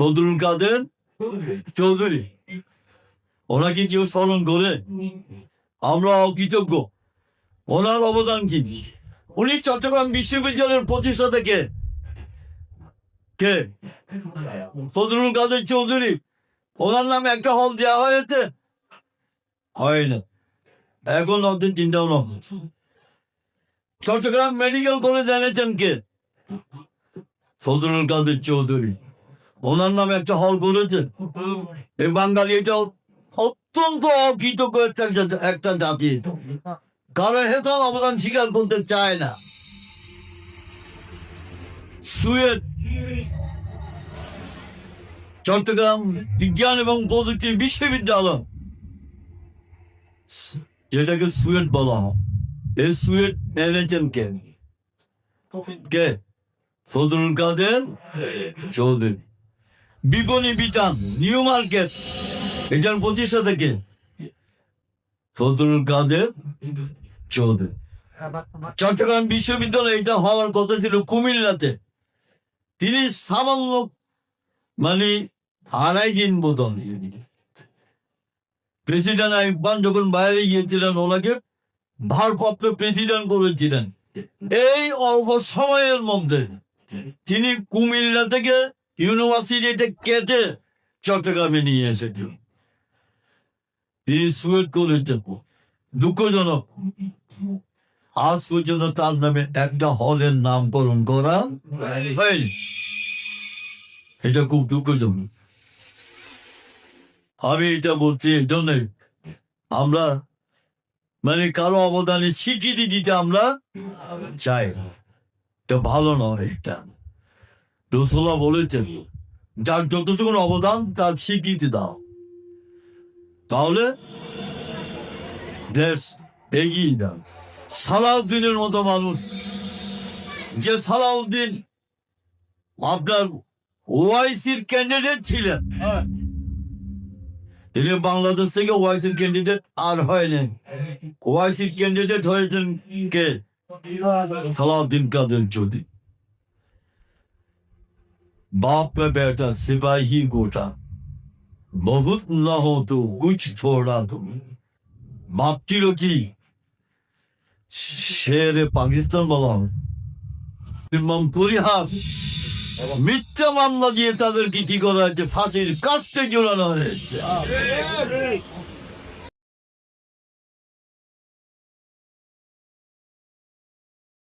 ফজলুল কাদের চৌধুরী ওনাকে কেউ স্মরণ করে আমরা অকৃতজ্ঞ ওনার অবদান কি উনি চট্টগ্রাম বিশ্ববিদ্যালয়ের প্রতিষ্ঠাতা কে কে ফজলুল কাদের চৌধুরী ওনার নামে একটা হল দেওয়া হয়েছে হয় না এখন ওদের চিন্তাও না চট্টগ্রাম মেডিকেল কলেজ এনেছেন কে ফজলুল কাদের চৌধুরী ওনার নামে একটা হল করেছেন এই বাঙালি এটা অত্যন্ত অকৃতজ্ঞ একটা একটা জাতি। কারণ হেতার অবদান স্বীকার করতে চায় না। সুয়েট চট্টগ্রাম বিজ্ঞান এবং প্রযুক্তি বিশ্ববিদ্যালয়। যেটাকে সুয়েট বলা হয়। এই সুয়েট এনেছেন কে? কে? ফজলুল কাদের? চৌধুরী। বিপণী বিতান নিউ মার্কেট এটার প্রতিষ্ঠাতা কে? ফজলুল কাদের? চৌধুরী। চট্টগ্রাম বিশ্ববিদ্যালয় এটা হওয়ার কথা ছিল কুমিল্লাতে। তিনি সামান্য মানে আড়াই দিন বোধন প্রেসিডেন্ট আইবান যখন বাইরে গিয়েছিলেন, ওনাকে ভারপ্রাপ্ত প্রেসিডেন্ট করেছিলেন। এই অল্প সময়ের মধ্যে তিনি কুমিল্লা থেকে ইউনিভার্সিটিতে কেটে চট্টগ্রামে নিয়ে এসেছেন তিনি সুয়েট করেছেন দুঃখজনক। আজ পর্যন্ত তার নামে একটা হলের নামকরণ করা হয়নি। এটা খুব দুঃখজনক। আমি এটা বলছি এই জন্যে আমরা মানে কারও অবদানে স্বীকৃতি দিতে আমরা চাই। এটা ভালো নয় এটা। রসুল্লাহ বলেছেন যার যতটুকু অবদান তার স্বীকৃতি দাও তাহলে দেশ এগিয়ে দাও সালাউদ্দিনের মতো মানুষ যে সালাউদ্দিন আপনার ওয়াইসির ক্যান্ডিডেট ছিলেন তিনি বাংলাদেশ থেকে ওয়াইসির ক্যান্ডিডেট আর হয়নি ওয়াইসির ক্যান্ডিডেট হয়েছেন কে সালাউদ্দিন কাদের চৌধুরী बाप का बेटा सिपाही गोटा बहुत न हो तो कुछ थोड़ा तो বাপ ছিল কি শেরে পাকিস্তান বলা হয় এবং পরিহাস মিথ্যা মামলা দিয়ে তাদেরকে কি করা হয়েছে ফাঁসির কাজতে জোড়ানো হয়েছে